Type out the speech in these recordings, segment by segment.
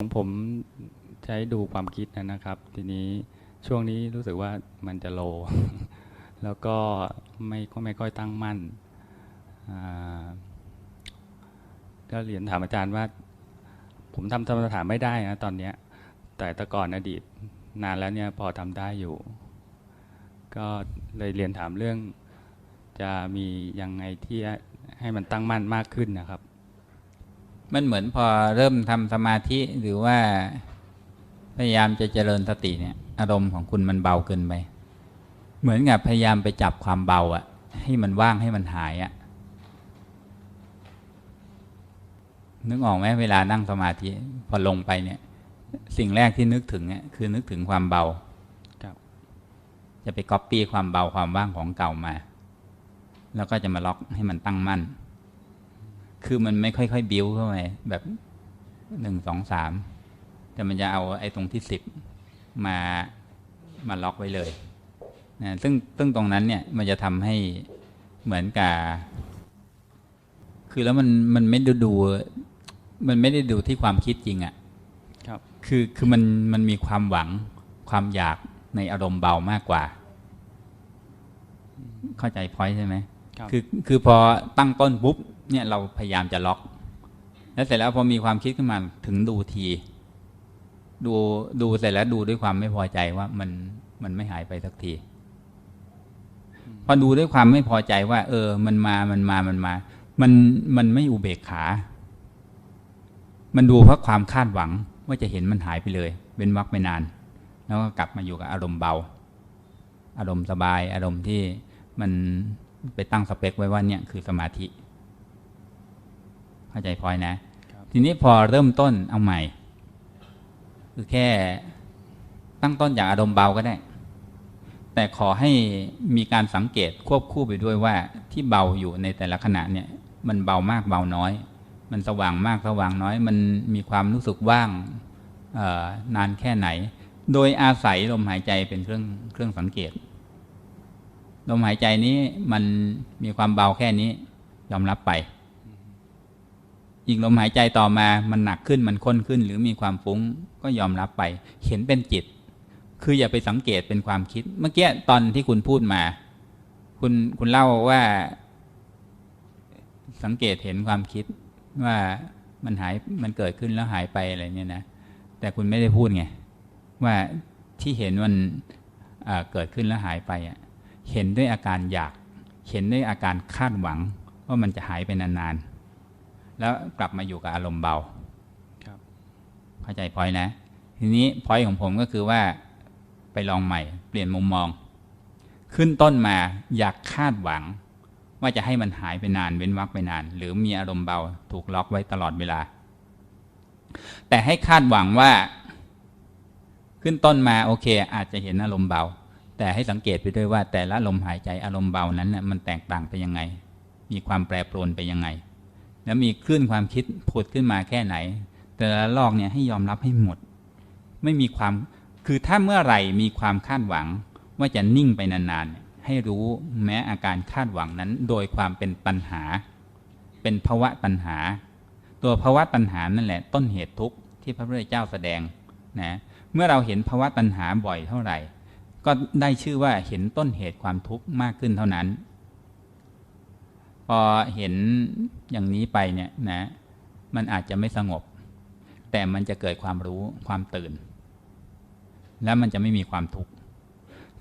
ของผมใช้ดูความคิดนะครับ ทีนี้ช่วงนี้รู้สึกว่ามันจะโล แล้วก็ไม่ก็ไม่ค่อยตั้งมั่นก็เรียนถามอาจารย์ว่า ผมทำสมถะไม่ได้นะตอนนี้แต่แต่ก่อนอดีตนานแล้วเนี่ยพอทำได้อยู่ ก็เลยเรียนถามเรื่องจะมียังไงที่ให้มันตั้งมั่นมากขึ้นนะครับ มันเหมือนพอเริ่มทำสมาธิหรือว่าพยายามจะเจริญสติเนี่ย อารมณ์ของคุณมันเบาเกินไป เหมือนกับพยายามไปจับความเบาอะให้มันว่างให้มันหายอะนึกออกไหมเวลานั่งสมาธิพอลงไปเนี่ย สิ่งแรกที่นึกถึงเนี่ยคือนึกถึงความเบาครับจะไปก๊อปปี้ความเบาความว่างของเก่ามา แล้วก็จะมาล็อกให้มันตั้งมั่น คือมันไม่ค่อยๆบิ้วเข้าไปแบบหนึ่งสองสามแต่มันจะเอาไอ้ตรงที่สิบมามาล็อกไว้เลยนะซึ่งซึ่งตรงนั้นเนี่ยมันจะทำให้เหมือนกับคือแล้วมันมันไม่ได้ดู มันไม่ได้ดูที่ความคิดจริงอะ่ะครับคือคือมันมันมีความหวังความอยากในอารมณ์เบามากกว่า เข้าใจพอยใช่ไหม ครับคือคือพอตั้งต้นปุ๊บเนี่ยเราพยายามจะล็อก แล้วเสร็จแล้วพอมีความคิดขึ้นมาถึงดูที ดูดูเสร็จแล้วดูด้วยความไม่พอใจว่ามันมันไม่หายไปสักที พอดูด้วยความไม่พอใจว่า เออ มันมามันมามันมา มันมันไม่อุเบกขา มันดูเพราะความคาดหวังว่าจะเห็นมันหายไปเลยเว้นวักไปนาน แล้วก็กลับมาอยู่กับอารมณ์เบา อารมณ์สบาย อารมณ์ที่มัน ไปตั้งสเปคไว้ว่าเนี่ยคือสมาธิ เข้าใจพลอยนะครับทีนี้พอเริ่มต้นเอาใหม่ คือแค่ตั้งต้นจากอารมณ์เบาก็ได้ แต่ขอให้มีการสังเกตควบคู่ไปด้วยว่าที่เบาอยู่ในแต่ละขณะเนี่ย มันเบามากเบาน้อย มันสว่างมากสว่างน้อย มันมีความรู้สึกว่างเอ่อนานแค่ไหน โดยอาศัยลมหายใจเป็นเครื่องเครื่องสังเกต ลมหายใจนี้มันมีความเบาแค่นี้ ยอมรับไป อีกลมหายใจต่อมามันหนักขึ้นมันข้นขึ้น หรือมีความฟุ้งก็ยอมรับไป เห็นเป็นจิต คืออย่าไปสังเกตเป็นความคิด เมื่อกี้ตอนที่คุณพูดมา คุณคุณเล่าว่า สังเกตเห็นความคิดว่ามันหายมันเกิดขึ้นแล้วหายไปอะไรเนี่ยนะแต่คุณไม่ได้พูดไงว่าที่เห็นมันเกิดขึ้นแล้วหายไปอะ เห็นด้วยอาการอยาก เห็นด้วยอาการคาดหวัง ว่ามันจะหายไปนานๆ แล้วกลับมาอยู่กับอารมณ์เบาครับเข้าใจพอยนะ ทีนี้พอยของผมก็คือว่าไปลองใหม่ เปลี่ยนมุมมอง ขึ้นต้นมาอยากคาดหวัง ว่าจะให้มันหายไปนานเว้นวักไปนาน หรือมีอารมณ์เบาถูกล็อกไว้ตลอดเวลา แต่ให้คาดหวังว่า ขึ้นต้นมาโอเค อาจจะเห็นอารมณ์เบา แต่ให้สังเกตไปด้วยว่า แต่ละลมหายใจอารมณ์เบานั้นน่ะมันแตกต่างไปยังไง มีความแปรปรวนไปยังไง แล้วมีคลื่นความคิดผุดขึ้นมาแค่ไหน แต่ละลอกเนี่ยให้ยอมรับให้หมด ไม่มีความคือถ้าเมื่อไหร่มีความคาดหวังว่าจะนิ่งไปนานๆ ให้รู้แม้อาการคาดหวังนั้น โดยความเป็นปัญหา เป็นภาวะตัณหา ตัวภาวะตัณหานั่นแหละ ต้นเหตุทุกข์ที่พระพุทธเจ้าแสดงนะเมื่อเราเห็นภาวะตัณหาบ่อยเท่าไหร่ ก็ได้ชื่อว่าเห็นต้นเหตุความทุกข์มากขึ้นเท่านั้น พอเห็นอย่างนี้ไปเนี่ยนะ มันอาจจะไม่สงบ แต่มันจะเกิดความรู้ความตื่น แล้วมันจะไม่มีความทุกข์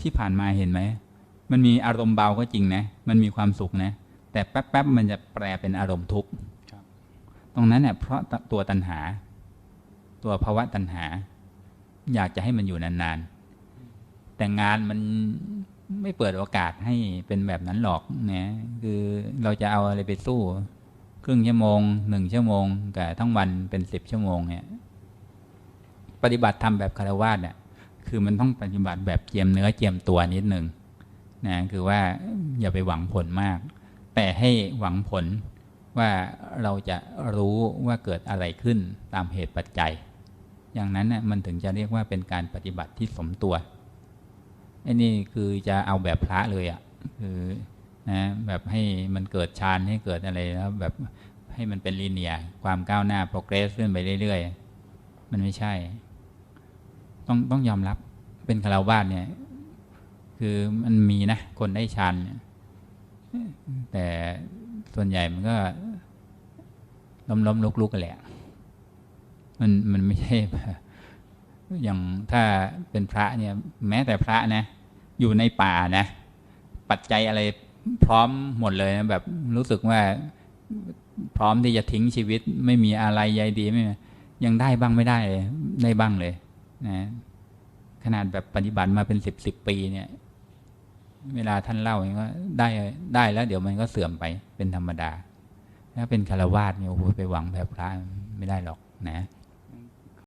ที่ผ่านมาเห็นไหมมันมีอารมณ์เบาก็จริงนะ มันมีความสุขนะ แต่แป๊บๆมันจะแปลเป็นอารมณ์ทุกข์ครับตรงนั้นเนี่ยเพราะตัวตัณหา ตัวภาวะตัณหา อยากจะให้มันอยู่นานๆ แต่งานมันไม่เปิดโอกาสให้เป็นแบบนั้นหรอกนะคือเราจะเอาอะไรไปสู้ครึ่งชั่วโมงหนึ่งชั่วโมงกับทั้งวันเป็นสิบชั่วโมงเนี่ยปฏิบัติทำแบบคารวาสเนี่ยคือมันต้องปฏิบัติแบบเจียมเนื้อเจียมตัวนิดหนึ่งนะคือว่าอย่าไปหวังผลมาก แต่ให้หวังผลว่าเราจะรู้ว่าเกิดอะไรขึ้นตามเหตุปัจจัย อย่างนั้นน่ะมันถึงจะเรียกว่าเป็นการปฏิบัติที่สมตัว ไอ้นี่คือจะเอาแบบพระเลยอะ่ะคือนะแบบให้มันเกิดฌานให้เกิดอะไรแล้วแบบให้มันเป็นลีเนียความก้าวหน้า progress ขึ้นไปเรื่อยๆ มันไม่ใช่ ต้องต้องยอมรับเป็นคาราวาสเนี่ย คือมันมีนะ คนได้ฌานแต่ส่วนใหญ่มันก็ล้มล้มลุกลุกกันแหละมันมันไม่ใช่แบบ อย่างถ้าเป็นพระเนี่ยแม้แต่พระนะ อยู่ในป่านะ ปัจจัยอะไรพร้อมหมดเลยนะแบบรู้สึกว่าพร้อมที่จะทิ้งชีวิต ไม่มีอะไรใยดีไม่ยังได้บ้างไม่ได้เลยได้บ้างเลยนะขนาดแบบปฏิบัติมาเป็นสิบสิบปีเนี่ย เวลาท่านเล่าอย่างนี้ก็ได้ได้แล้ว เดี๋ยวมันก็เสื่อมไปเป็นธรรมดาถ้าเป็นคารวาสเนี่ยโอ้โหไปหวังแบบพระไม่ได้หรอกนะ